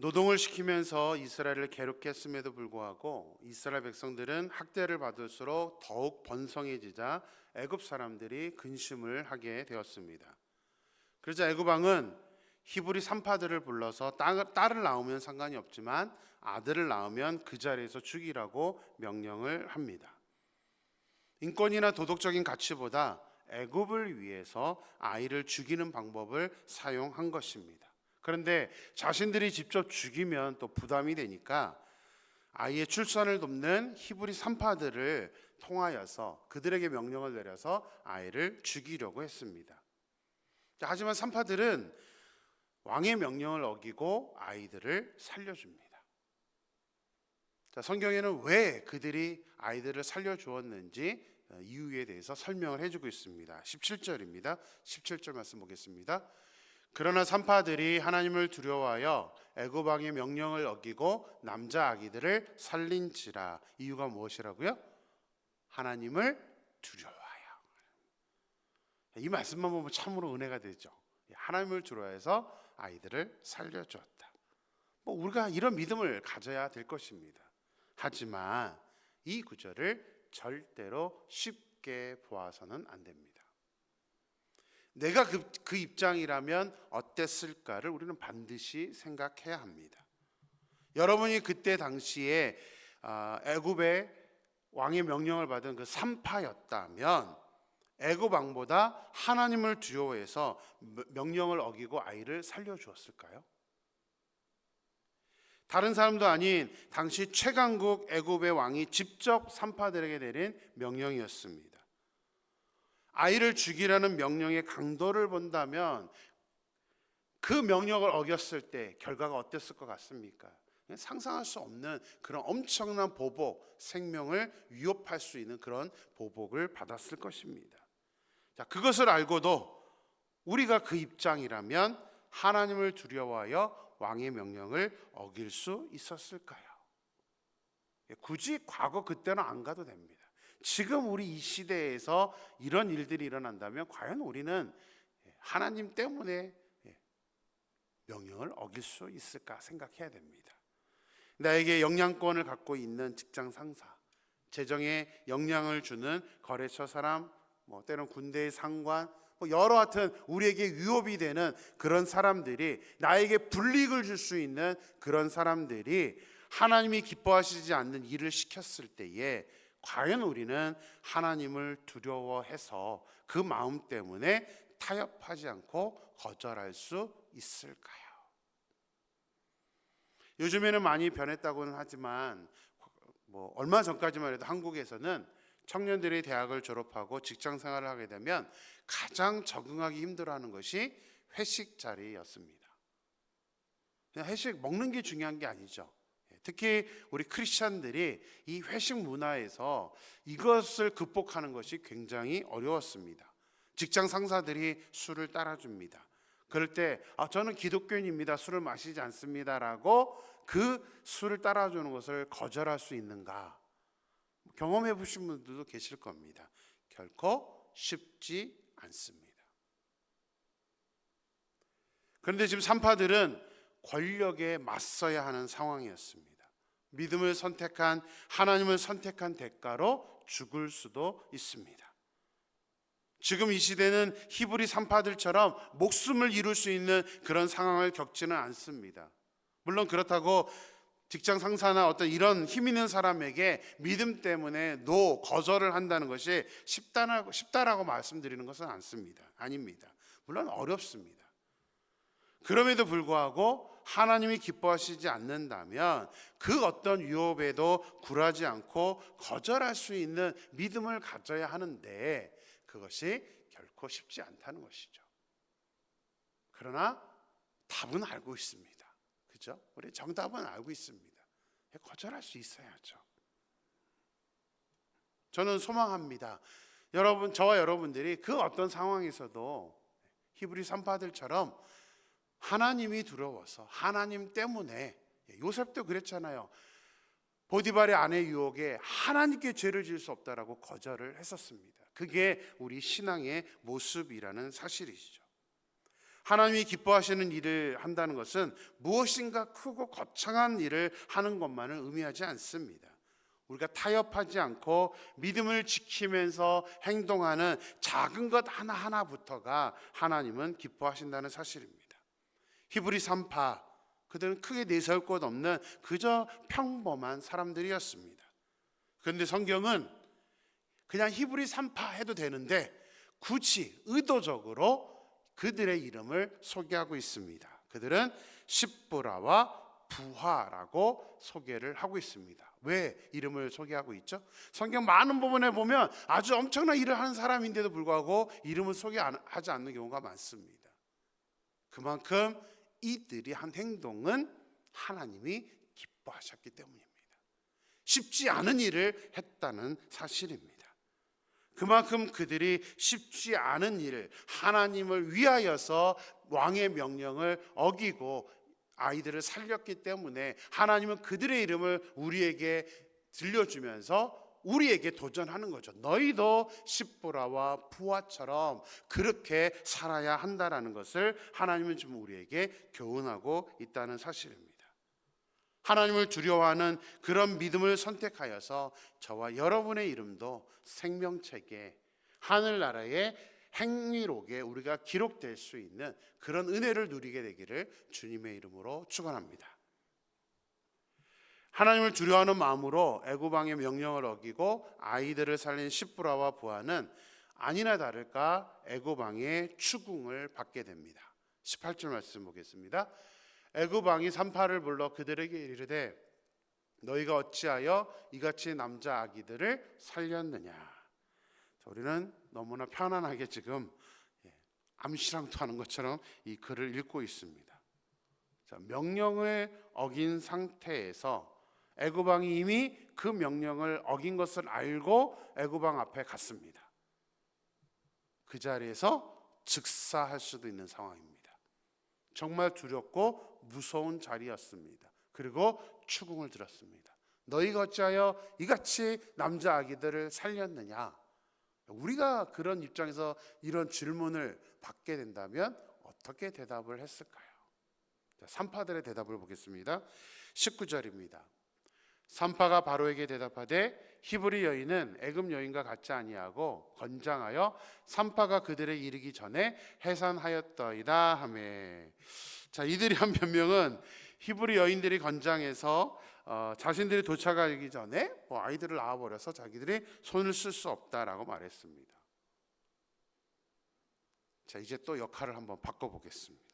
노동을 시키면서 이스라엘을 괴롭게 했음에도 불구하고 이스라엘 백성들은 학대를 받을수록 더욱 번성해지자 애굽 사람들이 근심을 하게 되었습니다. 그러자 애굽 왕은 히브리 산파들을 불러서 딸- 딸을 낳으면 상관이 없지만 아들을 낳으면 그 자리에서 죽이라고 명령을 합니다. 인권이나 도덕적인 가치보다 애굽을 위해서 아이를 죽이는 방법을 사용한 것입니다. 그런데 자신들이 직접 죽이면 또 부담이 되니까 아이의 출산을 돕는 히브리 산파들을 통하여서 그들에게 명령을 내려서 아이를 죽이려고 했습니다. 자, 하지만 산파들은 왕의 명령을 어기고 아이들을 살려줍니다. 자, 성경에는 왜 그들이 아이들을 살려주었는지 어, 이유에 대해서 설명을 해주고 있습니다. 17절입니다. 17절 말씀 보겠습니다. 그러나 산파들이 하나님을 두려워하여 애굽 왕의 명령을 어기고 남자 아기들을 살린지라 이유가 무엇이라고요? 하나님을 두려워하여. 이 말씀만 보면 참으로 은혜가 되죠. 하나님을 두려워해서 아이들을 살려주었다. 뭐 우리가 이런 믿음을 가져야 될 것입니다. 하지만 이 구절을 절대로 쉽게 보아서는 안 됩니다. 내가 그, 그 입장이라면 어땠을까를 우리는 반드시 생각해야 합니다. 여러분이 그때 당시에 아, 애굽의 왕의 명령을 받은 그 산파였다면 애굽 왕보다 하나님을 두려워해서 명령을 어기고 아이를 살려 주었을까요? 다른 사람도 아닌 당시 최강국 애굽의 왕이 직접 산파들에게 내린 명령이었습니다. 아이를 죽이라는 명령의 강도를 본다면 그 명령을 어겼을 때 결과가 어땠을 것 같습니까? 상상할 수 없는 그런 엄청난 보복, 생명을 위협할 수 있는 그런 보복을 받았을 것입니다. 자, 그것을 알고도 우리가 그 입장이라면 하나님을 두려워하여 왕의 명령을 어길 수 있었을까요? 예, 굳이 과거 그때는 안 가도 됩니다. 지금 우리 이 시대에서 이런 일들이 일어난다면 과연 우리는 예, 하나님 때문에 예, 명령을 어길 수 있을까 생각해야 됩니다. 나에게 영향권을 갖고 있는 직장 상사, 재정에 영향을 주는 거래처 사람, 뭐 때론 군대의 상관, 뭐 여러 하여튼 우리에게 위협이 되는 그런 사람들이 나에게 불이익을 줄 수 있는 그런 사람들이 하나님이 기뻐하시지 않는 일을 시켰을 때에 과연 우리는 하나님을 두려워해서 그 마음 때문에 타협하지 않고 거절할 수 있을까요? 요즘에는 많이 변했다고는 하지만 뭐 얼마 전까지만 해도 한국에서는 청년들이 대학을 졸업하고 직장 생활을 하게 되면 가장 적응하기 힘들어하는 것이 회식 자리였습니다. 회식 먹는 게 중요한 게 아니죠. 예, 특히 우리 크리스천들이 이 회식 문화에서 이것을 극복하는 것이 굉장히 어려웠습니다. 직장 상사들이 술을 따라줍니다. 그럴 때 아, 저는 기독교인입니다. 술을 마시지 않습니다 라고 그 술을 따라주는 것을 거절할 수 있는가? 경험해 보신 분들도 계실 겁니다. 결코 쉽지 않습니다. 그런데 지금 산파들은 권력에 맞서야 하는 상황이었습니다. 믿음을 선택한 하나님을 선택한 대가로 죽을 수도 있습니다. 지금 이 시대는 히브리 산파들처럼 목숨을 잃을 수 있는 그런 상황을 겪지는 않습니다. 물론 그렇다고 직장 상사나 어떤 이런 힘 있는 사람에게 믿음 때문에 노 거절을 한다는 것이 쉽다라고 쉽다라고 말씀드리는 것은 않습니다. 아닙니다. 물론 어렵습니다. 그럼에도 불구하고 하나님이 기뻐하시지 않는다면 그 어떤 유업에도 굴하지 않고 거절할 수 있는 믿음을 가져야 하는데 그것이 결코 쉽지 않다는 것이죠. 그러나 답은 알고 있습니다. 그죠? 우리 정답은 알고 있습니다. 거절할 수 있어야죠. 저는 소망합니다. 여러분, 저와 여러분들이 그 어떤 상황에서도 히브리 산파들처럼 하나님이 두려워서 하나님 때문에 요셉도 그랬잖아요. 보디발의 아내 유혹에 하나님께 죄를 지을 수 없다라고 거절을 했었습니다. 그게 우리 신앙의 모습이라는 사실이죠. 하나님이 기뻐하시는 일을 한다는 것은 무엇인가 크고 거창한 일을 하는 것만을 의미하지 않습니다. 우리가 타협하지 않고 믿음을 지키면서 행동하는 작은 것 하나하나부터가 하나님은 기뻐하신다는 사실입니다. 히브리 3파 그들은 크게 내세울 것 없는 그저 평범한 사람들이었습니다. 그런데 성경은 그냥 히브리 3파 해도 되는데 굳이 의도적으로 그들의 이름을 소개하고 있습니다. 그들은 십부라와 부하라고 소개를 하고 있습니다. 왜 이름을 소개하고 있죠? 성경 많은 부분에 보면 아주 엄청난 일을 하는 사람인데도 불구하고 이름을 소개하지 않는 경우가 많습니다. 그만큼 이들이 한 행동은 하나님이 기뻐하셨기 때문입니다. 쉽지 않은 일을 했다는 사실입니다. 그만큼 그들이 쉽지 않은 일을 하나님을 위하여서 왕의 명령을 어기고 아이들을 살렸기 때문에 하나님은 그들의 이름을 우리에게 들려주면서 우리에게 도전하는 거죠. 너희도 십보라와 부하처럼 그렇게 살아야 한다라는 것을 하나님은 지금 우리에게 교훈하고 있다는 사실입니다. 하나님을 두려워하는 그런 믿음을 선택하여서 저와 여러분의 이름도 생명책에 하늘나라의 행위록에 우리가 기록될 수 있는 그런 은혜를 누리게 되기를 주님의 이름으로 축원합니다. 하나님을 두려워하는 마음으로 애굽왕의 명령을 어기고 아이들을 살린 십부라와 부하는 아니나 다를까 애굽왕의 추궁을 받게 됩니다. 18절 말씀 보겠습니다. 애굽 왕이 산파를 불러 그들에게 이르되 너희가 어찌하여 이같이 남자 아기들을 살렸느냐 자, 우리는 너무나 편안하게 지금 예, 암시랑토하는 것처럼 이 글을 읽고 있습니다. 자, 명령을 어긴 상태에서 애굽 왕이 이미 그 명령을 어긴 것을 알고 애굽 왕 앞에 갔습니다. 그 자리에서 즉사할 수도 있는 상황입니다. 정말 두렵고 무서운 자리였습니다. 그리고 추궁을 들었습니다. 너희가 어찌하여 이같이 남자 아기들을 살렸느냐? 우리가 그런 입장에서 이런 질문을 받게 된다면 어떻게 대답을 했을까요? 산파들의 대답을 보겠습니다. 19절입니다. 산파가 바로에게 대답하되 히브리 여인은 애굽 여인과 같지 아니하고 건장하여 산파가 그들에 이르기 전에 해산하였더이다 하매 자 이들이 한 변명은 히브리 여인들이 건장해서 어, 자신들이 도착하기 전에 뭐 아이들을 낳아버려서 자기들이 손을 쓸 수 없다라고 말했습니다. 자 이제 또 역할을 한번 바꿔보겠습니다.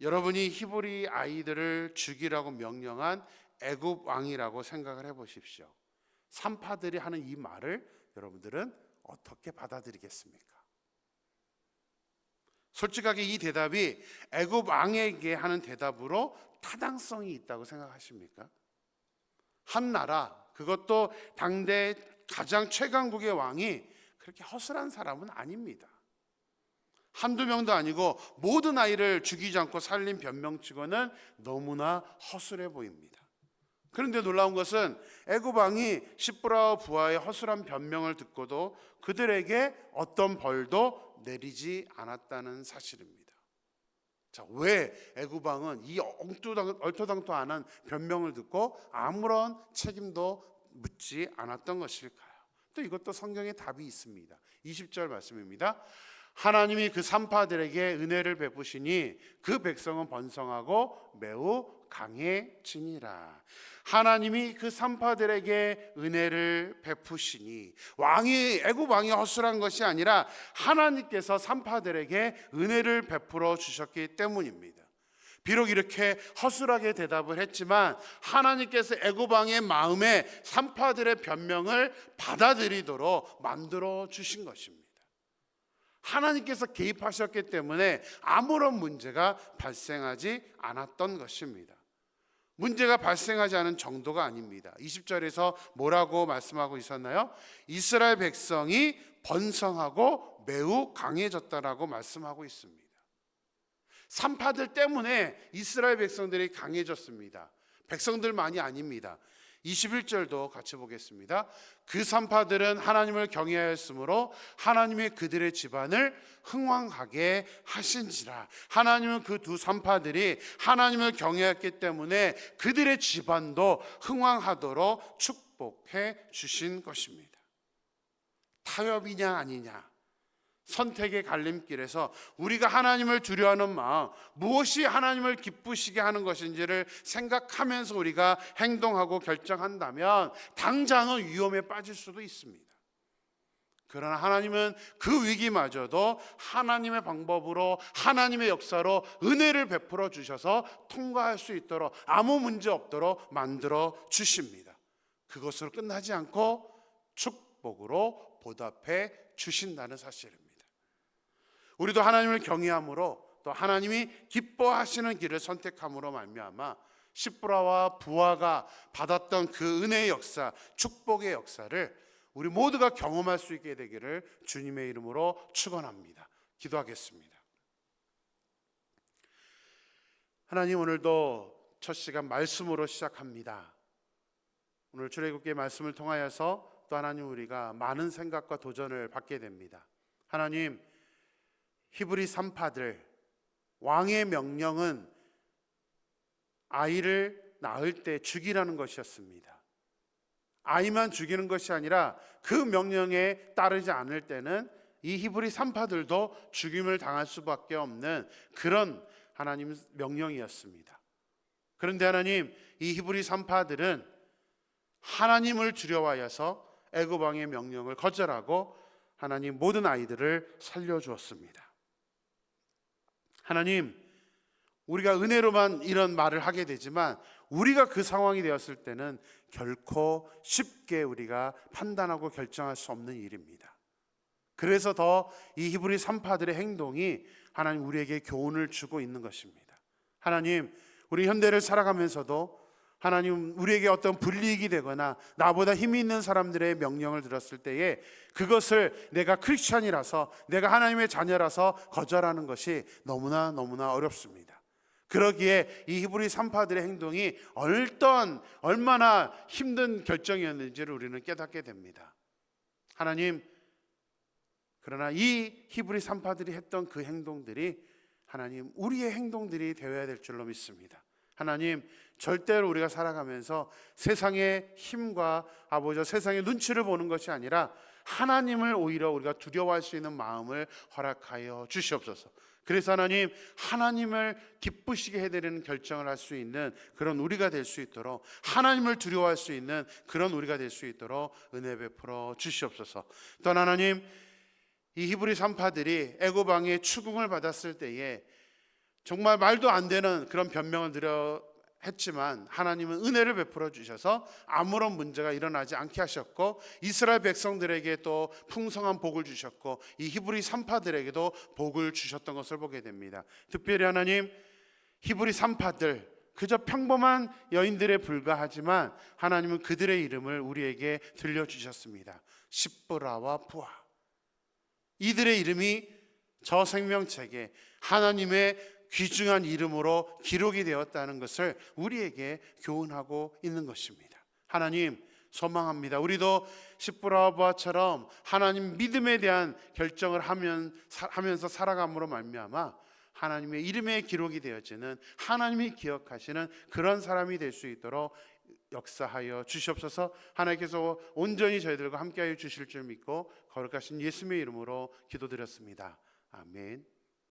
여러분이 히브리 아이들을 죽이라고 명령한 애굽 왕이라고 생각을 해 보십시오. 산파들이 하는 이 말을 여러분들은 어떻게 받아들이겠습니까? 솔직하게 이 대답이 애굽 왕에게 하는 대답으로 타당성이 있다고 생각하십니까? 한 나라 그것도 당대 가장 최강국의 왕이 그렇게 허술한 사람은 아닙니다. 한두 명도 아니고 모든 아이를 죽이지 않고 살린 변명치고는 너무나 허술해 보입니다. 그런데 놀라운 것은 애굽 왕이 십브라 부하의 허술한 변명을 듣고도 그들에게 어떤 벌도 내리지 않았다는 사실입니다. 자, 왜 애굽 왕은 이 얼토당토안한 변명을 듣고 아무런 책임도 묻지 않았던 것일까요? 또 이것도 성경에 답이 있습니다. 20절 말씀입니다. 하나님이 그 산파들에게 은혜를 베푸시니 그 백성은 번성하고 매우 강해지니라. 하나님이 그 산파들에게 은혜를 베푸시니 왕이 애굽 왕이 허술한 것이 아니라 하나님께서 산파들에게 은혜를 베풀어 주셨기 때문입니다. 비록 이렇게 허술하게 대답을 했지만 하나님께서 애굽 왕의 마음에 산파들의 변명을 받아들이도록 만들어 주신 것입니다. 하나님께서 개입하셨기 때문에 아무런 문제가 발생하지 않았던 것입니다. 문제가 발생하지 않은 정도가 아닙니다. 20절에서 뭐라고 말씀하고 있었나요? 이스라엘 백성이 번성하고 매우 강해졌다라고 말씀하고 있습니다. 산파들 때문에 이스라엘 백성들이 강해졌습니다. 백성들만이 아닙니다. 21절도 같이 보겠습니다. 그 산파들은 하나님을 경외하였으므로 하나님의 그들의 집안을 흥왕하게 하신지라. 하나님은 그 두 산파들이 하나님을 경외했기 때문에 그들의 집안도 흥왕하도록 축복해 주신 것입니다. 타협이냐 아니냐. 선택의 갈림길에서 우리가 하나님을 두려워하는 마음, 무엇이 하나님을 기쁘시게 하는 것인지를 생각하면서 우리가 행동하고 결정한다면 당장은 위험에 빠질 수도 있습니다. 그러나 하나님은 그 위기마저도 하나님의 방법으로 하나님의 역사로 은혜를 베풀어 주셔서 통과할 수 있도록 아무 문제 없도록 만들어 주십니다. 그것으로 끝나지 않고 축복으로 보답해 주신다는 사실입니다. 우리도 하나님을 경외함으로 또 하나님이 기뻐하시는 길을 선택함으로 말미암아 십브라와 부하가 받았던 그 은혜의 역사, 축복의 역사를 우리 모두가 경험할 수 있게 되기를 주님의 이름으로 축원합니다. 기도하겠습니다. 하나님 오늘도 첫 시간 말씀으로 시작합니다. 오늘 출애굽기의 말씀을 통하여서 또 하나님 우리가 많은 생각과 도전을 받게 됩니다. 하나님 히브리 산파들 왕의 명령은 아이를 낳을 때 죽이라는 것이었습니다. 아이만 죽이는 것이 아니라 그 명령에 따르지 않을 때는 이 히브리 산파들도 죽임을 당할 수밖에 없는 그런 하나님 명령이었습니다. 그런데 하나님 이 히브리 산파들은 하나님을 두려워하여서 애굽 왕의 명령을 거절하고 하나님 모든 아이들을 살려 주었습니다. 하나님, 우리가 은혜로만 이런 말을 하게 되지만 우리가 그 상황이 되었을 때는 결코 쉽게 우리가 판단하고 결정할 수 없는 일입니다. 그래서 더 이 히브리 산파들의 행동이 하나님 우리에게 교훈을 주고 있는 것입니다. 하나님, 우리 현대를 살아가면서도 하나님 우리에게 어떤 불이익이 되거나 나보다 힘이 있는 사람들의 명령을 들었을 때에 그것을 내가 크리스천이라서 내가 하나님의 자녀라서 거절하는 것이 너무나 너무나 어렵습니다. 그러기에 이 히브리 산파들의 행동이 얼떤 얼마나 힘든 결정이었는지를 우리는 깨닫게 됩니다. 하나님 그러나 이 히브리 산파들이 했던 그 행동들이 하나님 우리의 행동들이 되어야 될 줄로 믿습니다. 하나님 절대로 우리가 살아가면서 세상의 힘과 아버지 세상의 눈치를 보는 것이 아니라 하나님을 오히려 우리가 두려워할 수 있는 마음을 허락하여 주시옵소서. 그래서 하나님 하나님을 기쁘시게 해드리는 결정을 할 수 있는 그런 우리가 될 수 있도록 하나님을 두려워할 수 있는 그런 우리가 될 수 있도록 은혜 베풀어 주시옵소서. 또 하나님 이 히브리 산파들이 애굽 왕의 추궁을 받았을 때에 정말 말도 안 되는 그런 변명을 드려 했지만 하나님은 은혜를 베풀어 주셔서 아무런 문제가 일어나지 않게 하셨고 이스라엘 백성들에게 또 풍성한 복을 주셨고 이 히브리 산파들에게도 복을 주셨던 것을 보게 됩니다. 특별히 하나님 히브리 산파들 그저 평범한 여인들에 불과하지만 하나님은 그들의 이름을 우리에게 들려 주셨습니다. 십브라와 부하 이들의 이름이 저 생명책에 하나님의 귀중한 이름으로 기록이 되었다는 것을 우리에게 교훈하고 있는 것입니다. 하나님 소망합니다. 우리도 십브라바처럼 하나님 믿음에 대한 결정을 하면 하면서 살아감으로 말미암아 하나님의 이름에 기록이 되어지는 하나님이 기억하시는 그런 사람이 될 수 있도록 역사하여 주시옵소서. 하나님께서 온전히 저희들과 함께하여 주실 줄 믿고 거룩하신 예수님의 이름으로 기도드렸습니다. 아멘.